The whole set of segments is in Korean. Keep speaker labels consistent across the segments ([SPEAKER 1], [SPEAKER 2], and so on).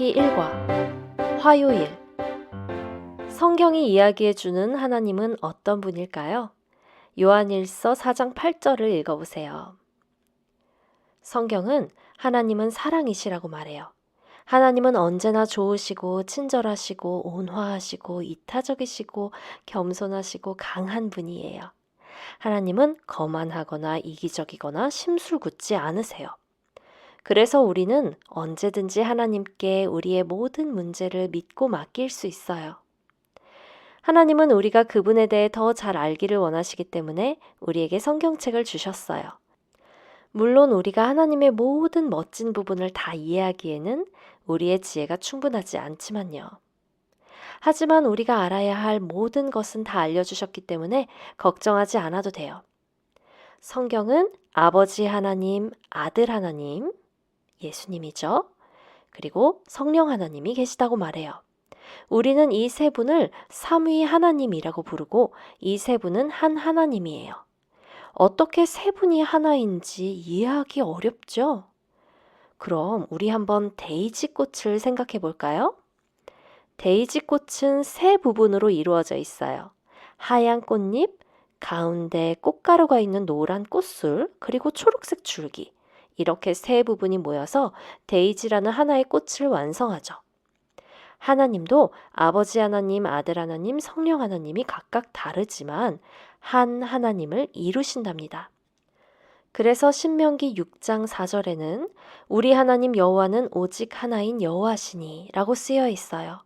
[SPEAKER 1] 신명기 1과 화요일 성경이 이야기해 주는 하나님은 어떤 분일까요? 요한일서 4장 8절을 읽어 보세요. 성경은 하나님은 사랑이시라고 말해요. 하나님은 언제나 좋으시고 친절하시고 온화하시고 이타적이시고 겸손하시고 강한 분이에요. 하나님은 거만하거나 이기적이거나 심술궂지 않으세요. 그래서 우리는 언제든지 하나님께 우리의 모든 문제를 믿고 맡길 수 있어요. 하나님은 우리가 그분에 대해 더 잘 알기를 원하시기 때문에 우리에게 성경책을 주셨어요. 물론 우리가 하나님의 모든 멋진 부분을 다 이해하기에는 우리의 지혜가 충분하지 않지만요. 하지만 우리가 알아야 할 모든 것은 다 알려주셨기 때문에 걱정하지 않아도 돼요. 성경은 아버지 하나님, 아들 하나님, 예수님이죠. 그리고 성령 하나님이 계시다고 말해요. 우리는 이 세 분을 삼위 하나님이라고 부르고 이 세 분은 한 하나님이에요. 어떻게 세 분이 하나인지 이해하기 어렵죠? 그럼 우리 한번 데이지 꽃을 생각해 볼까요? 데이지 꽃은 세 부분으로 이루어져 있어요. 하얀 꽃잎, 가운데 꽃가루가 있는 노란 꽃술, 그리고 초록색 줄기. 이렇게 세 부분이 모여서 데이지라는 하나의 꽃을 완성하죠. 하나님도 아버지 하나님, 아들 하나님, 성령 하나님이 각각 다르지만 한 하나님을 이루신답니다. 그래서 신명기 6장 4절에는 우리 하나님 여호와는 오직 하나인 여호와시니라고 쓰여 있어요.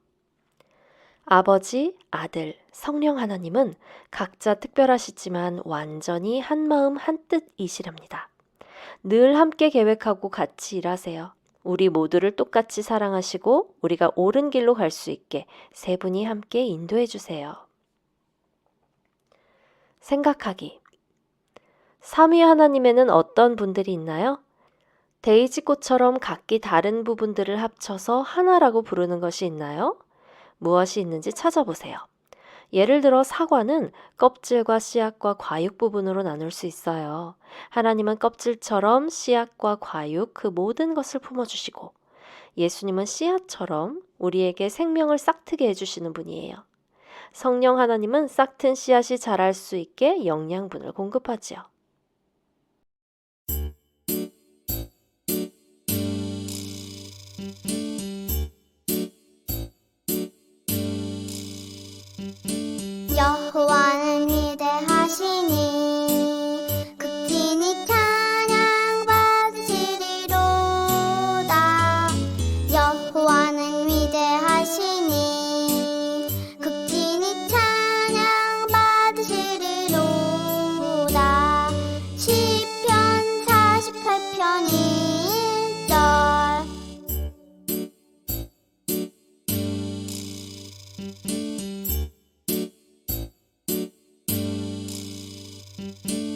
[SPEAKER 1] 아버지, 아들, 성령 하나님은 각자 특별하시지만 완전히 한 마음 한 뜻이시랍니다. 늘 함께 계획하고 같이 일하세요. 우리 모두를 똑같이 사랑하시고 우리가 옳은 길로 갈 수 있게 세 분이 함께 인도해 주세요. 생각하기. 삼위 하나님에는 어떤 분들이 있나요? 데이지 꽃처럼 각기 다른 부분들을 합쳐서 하나라고 부르는 것이 있나요? 무엇이 있는지 찾아보세요. 예를 들어 사과는 껍질과 씨앗과 과육 부분으로 나눌 수 있어요. 하나님은 껍질처럼 씨앗과 과육 그 모든 것을 품어주시고 예수님은 씨앗처럼 우리에게 생명을 싹트게 해주시는 분이에요. 성령 하나님은 싹튼 씨앗이 자랄 수 있게 영양분을 공급하지요.
[SPEAKER 2] 여호와는 위대하시니 극진히 찬양 받으시리로다. 여호와는 위대하시니 극진히 찬양 받으시리로다. 시편 48편 1절 Thank you.